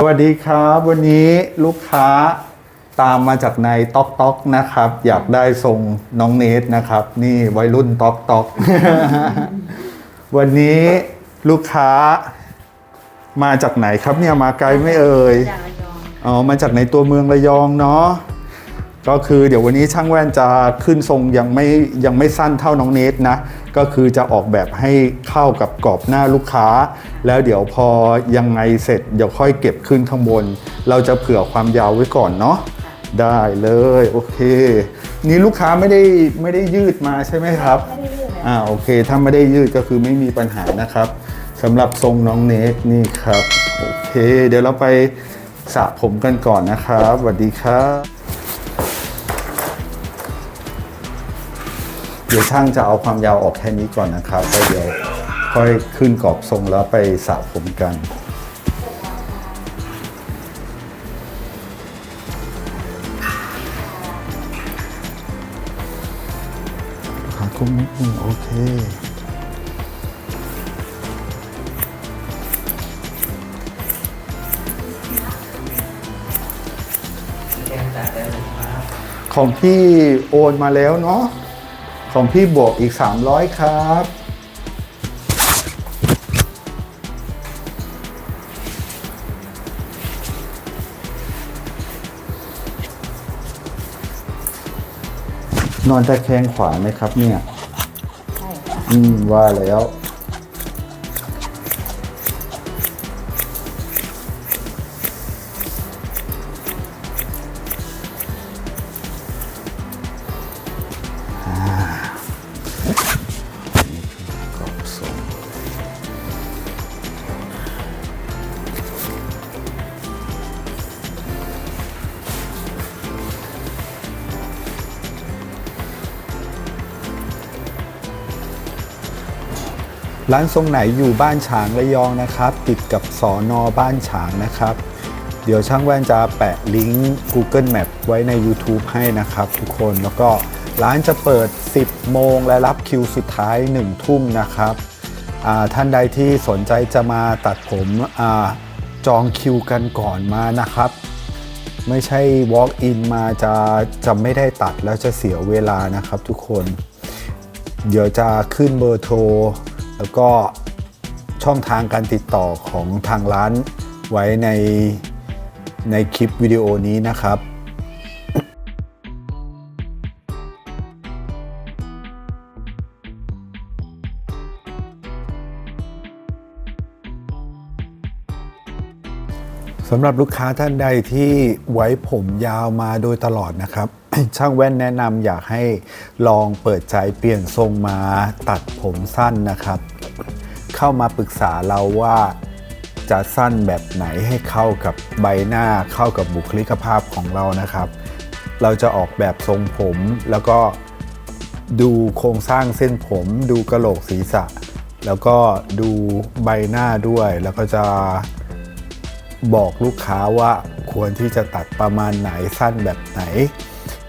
สวัสดีครับ วันนี้ลูกค้าตามมาจากในต๊อกต๊อกนะครับ อยากได้ทรงน้องเนทนะครับ นี่วัยรุ่นต๊อกต๊อกวันนี้ลูกค้ามาจากไหนครับเนี่ยมาไกลไม่เอ่ยจากระยองอ๋อมาจากในตัวเมืองระยองเนาะ ก็คือเดี๋ยววันนี้ช่างแว่นจะขึ้นทรงยังไม่ยังไม่สั้นเท่าน้องเนทนะ ก็คือจะออกแบบให้เข้ากับกรอบหน้าลูกค้า แล้วเดี๋ยวพอยังไงเสร็จเดี๋ยวค่อยเก็บขึ้นข้างบน เราจะเผื่อความยาวไว้ก่อนเนาะได้เลยโอเค นี่ลูกค้าไม่ได้ไม่ได้ยืดมาใช่ไหมครับไม่ได้เลือกเลยอ่าโอเค ถ้าไม่ได้ยืดก็คือไม่มีปัญหานะครับสำหรับทรงน้องเนทนี่ครับโอเค เดี๋ยวเราไปสระผมกันก่อนนะครับสวัสดีครับ เดี๋ยวช่างจะเอาความยาวออกแค่นี้ก่อนนะครับแล้วเดี๋ยวค่อยขึ้นกรอบทรงแล้วไปสระผมกัน ขากุ้งนิดนึงโอเคของพี่โอนมาแล้วเนาะ ของพี่บวกอีก 300 ครับ นอนตะแคงขวาไหมครับเนี่ย ใช่ค่ะ อืม ว่าแล้ว ร้านทรงไหนอยู่บ้านฉางระยองนะครับ ติดกับสอนอบ้านฉางนะครับ เดี๋ยวช่างแว่นจะแปะลิงก์ Google Map ไว้ใน YouTube ให้นะครับทุกคนแล้วก็ร้านจะเปิด 10 โมงและรับคิวสุดท้าย 1 ทุ่มนะครับท่านใดที่สนใจจะมาตัดผมอจองคิวกันก่อนมานะครับ ไม่ใช่ walk in มาจะจะไม่ได้ตัดแล้วจะเสียเวลานะครับทุกคน เดี๋ยวจะขึ้นเบอร์โทร แล้วก็ช่องทางการติดต่อของทางร้านไว้ในในคลิปวิดีโอนี้นะครับสำหรับลูกค้าท่านใดที่ไว้ผมยาวมาโดยตลอดนะครับ ช่างแว่นแนะนำอยากให้ลองเปิดใจเปลี่ยนทรงมาตัดผมสั้นนะครับ เข้ามาปรึกษาเราว่าจะสั้นแบบไหนให้เข้ากับใบหน้าเข้ากับบุคลิกภาพของเรานะครับ เราจะออกแบบทรงผมแล้วก็ดูโครงสร้างเส้นผม ดูกระโหลกศีรษะ แล้วก็ดูใบหน้าด้วย แล้วก็จะบอกลูกค้าว่าควรที่จะตัดประมาณไหนสั้นแบบไหน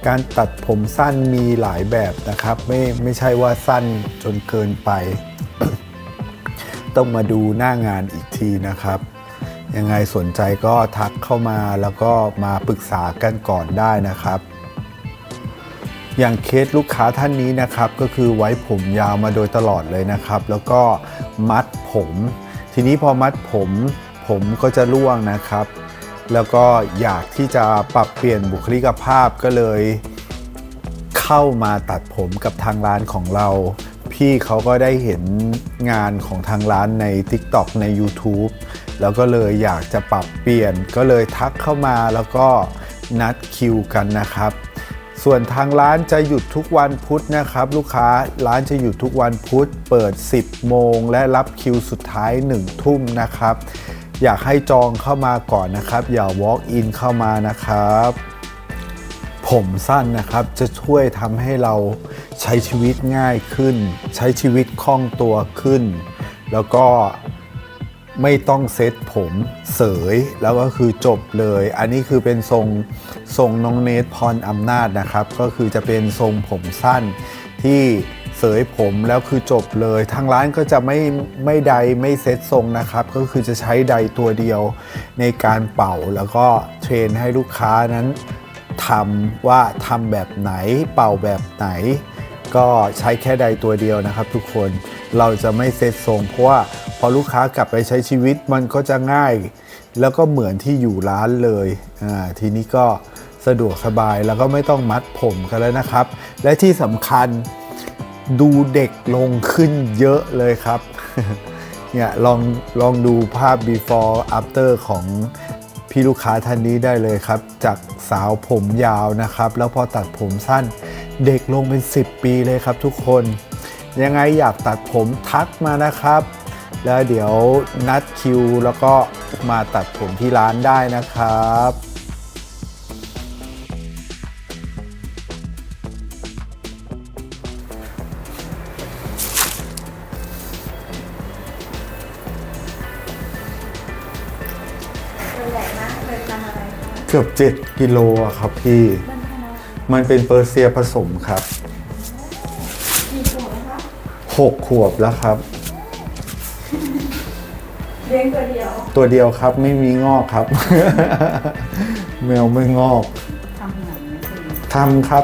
การตัดผมสั้นมีหลายแบบนะครับ ไม่ไม่ใช่ว่าสั้นจนเกินไป ต้องมาดูหน้างานอีกทีนะครับ ยังไงสนใจก็ทักเข้ามาแล้วก็มาปรึกษากันก่อนได้นะครับ อย่างเคสลูกค้าท่านนี้นะครับ ก็คือไว้ผมยาวมาโดยตลอดเลยนะครับ แล้วก็มัดผม ทีนี้พอมัดผม ผมก็จะร่วงนะครับ แล้วก็อยากที่จะปรับเปลี่ยนบุคลิกภาพก็เลย เข้ามาตัดผมกับทางร้านของเรา พี่เขาก็ได้เห็นงานของทางร้านใน TikTok ใน YouTube แล้วก็เลยอยากจะปรับเปลี่ยนก็เลยทักเข้ามาแล้วก็นัดคิวกันนะครับ ส่วนทางร้านจะหยุดทุกวันพุธนะครับ ลูกค้าร้านจะหยุดทุกวันพุธเปิด 10 โมง และรับคิวสุดท้าย 1 ทุ่มนะครับ อยากให้จองเข้ามาก่อนนะครับ อย่า walk in เข้ามานะครับ ผมสั้นนะครับจะช่วยทำให้เราใช้ชีวิตง่ายขึ้น ใช้ชีวิตคล่องตัวขึ้น แล้วก็ไม่ต้องเซ็ตผมเสยแล้วก็คือจบเลย อันนี้คือเป็นทรงทรงน้องเนทพรอำนาจนะครับ ก็คือจะเป็นทรงผมสั้นที่ เสยผมแล้วคือจบเลย ทางร้านก็จะไม่ไม่ใดไม่เซ็ตทรงนะครับ ก็คือจะใช้ใดตัวเดียวในการเป่าแล้วก็เทรนให้ลูกค้านั้นทำว่าทำแบบไหนเป่าแบบไหน ก็ใช้แค่ใดตัวเดียวนะครับ ทุกคนเราจะไม่เซ็ตทรงเพราะว่าพอลูกค้ากลับไปใช้ชีวิตมันก็จะง่าย แล้วก็เหมือนที่อยู่ร้านเลยอ่าทีนี้ก็สะดวกสบายแล้วก็ไม่ต้องมัดผมกันแล้วนะครับ และที่สำคัญ ดูเด็กลงขึ้นเยอะเลยครับ เนี่ยลองลองดูภาพ before after ของพี่ลูกค้าท่านนี้ได้เลยครับ จากสาวผมยาวนะครับ แล้วพอตัดผมสั้นเด็กลงเป็น 10 ปีเลยครับทุกคน ยังไงอยากตัดผมทักมานะครับ แล้วเดี๋ยวนัดคิวแล้วก็มาตัดผมที่ร้านได้นะครับ ทำอะไรคะเกือบ 7กิโลอะครับพี่ มันทำอะไรมันเป็นเปอร์เซียผสมครับกี่ขวบนะคะ6 ขวบแล้วครับ เลี้ยงตัวเดียวตัวเดียวครับไม่มีงอกครับ แมวไม่งอกทำหนังไม่เคยทำครับ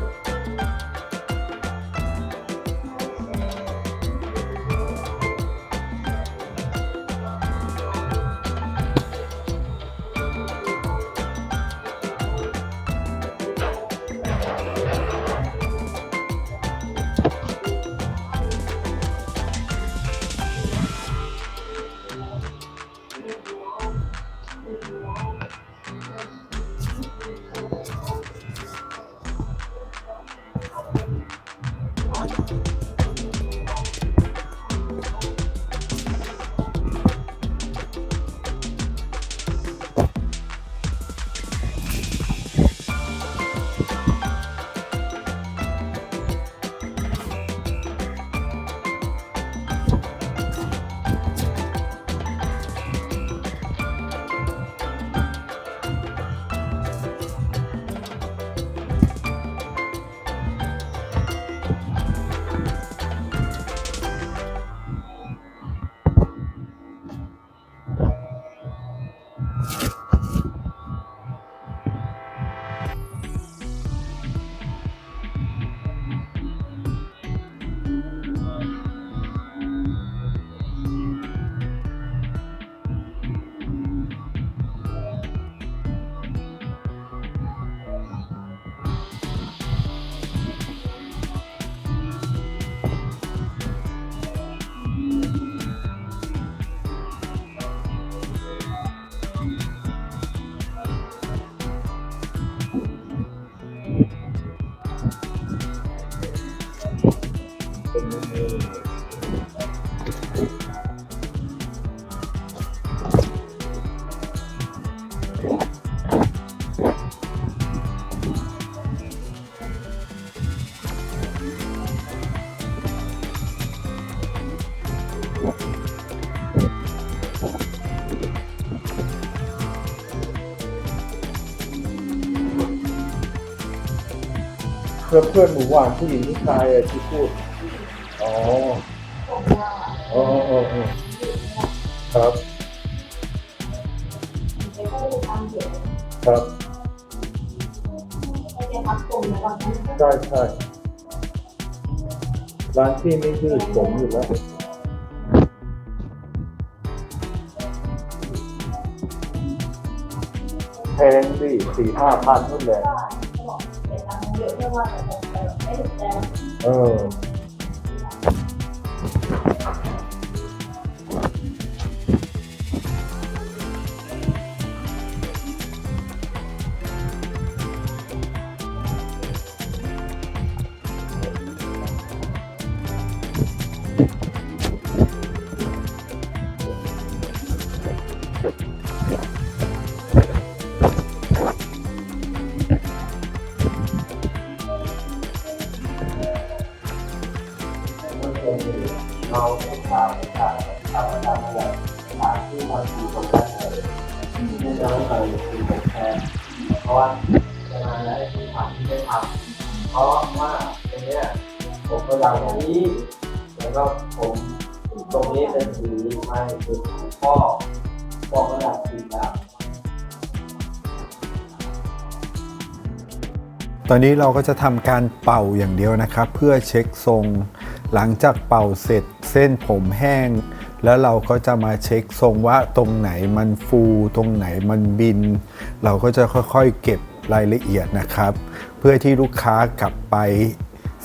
พื่อนเพื่อนหมู่หวานผู้หญิงผู้ชายอะที่พูด อ๋อ อ๋ออ๋ออ๋อครับ ครับใช่ใช่ร้านที่ไม่ยืดผมอยู่แล้วแพงสิสี่ห้าพันนู่นเลย ตั เยอะเพื่อว่าแต่ผมแบบไม่ถึงใจเออเราต้องทำการทำการอะไรทางที่มันคือตรงนั้นเลยไม่ได้ไปคือผมแทนเพราะว่าจะมาแล้วที่ทำที่ได้ทำเพราะว่าตรงเนี้ยผมก็ดังตรงนี้แล้วก็ผมตรงนี้เป็นสีไม่คือพ่อพ่อก็ดับสีแล้วตอนนี้เราก็จะทำการเป่าอย่างเดียวนะครับ เพื่อเช็คทรง หลังจากเป่าเสร็จ เส้นผมแห้ง แล้วเราก็จะมาเช็คทรงว่าตรงไหนมันฟูตรงไหนมันบิน เราก็จะค่อยๆเก็บรายละเอียดนะครับ เพื่อที่ลูกค้ากลับไป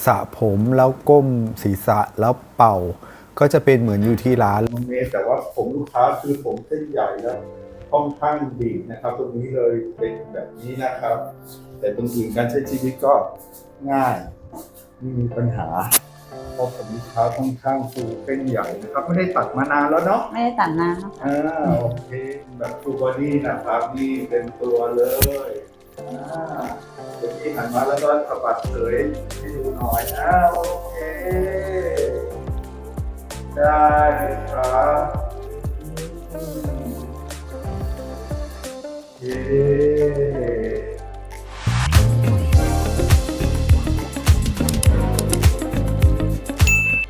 สระผมแล้วก้มศีรษะแล้วเป่า ก็จะเป็นเหมือนอยู่ที่ร้านเมตรแต่ว่าผมลูกค้าคือผมเส้นใหญ่แล้วค่อนข้างดีบนะครับ ตรงนี้เลยเป็นแบบนี้นะครับ แต่ตรงอื่นการใช้ชีวิตก็ง่ายไม่มีปัญหา พราะผมเท้าค่อนข้างสูงเป็นใหญ่นะครับ ไม่ได้ตัดมานานแล้วเนาะไม่ได้ตัดนานแล้วอ่าโอเคแบบทูบอดี้นะครับนี่เป็นตัวเลยอ่าเดี๋ยวพี่หันมาแล้วก็สะบัดเฉยให้ดูหน่อยอ้าโอเค ได้ครับอเย้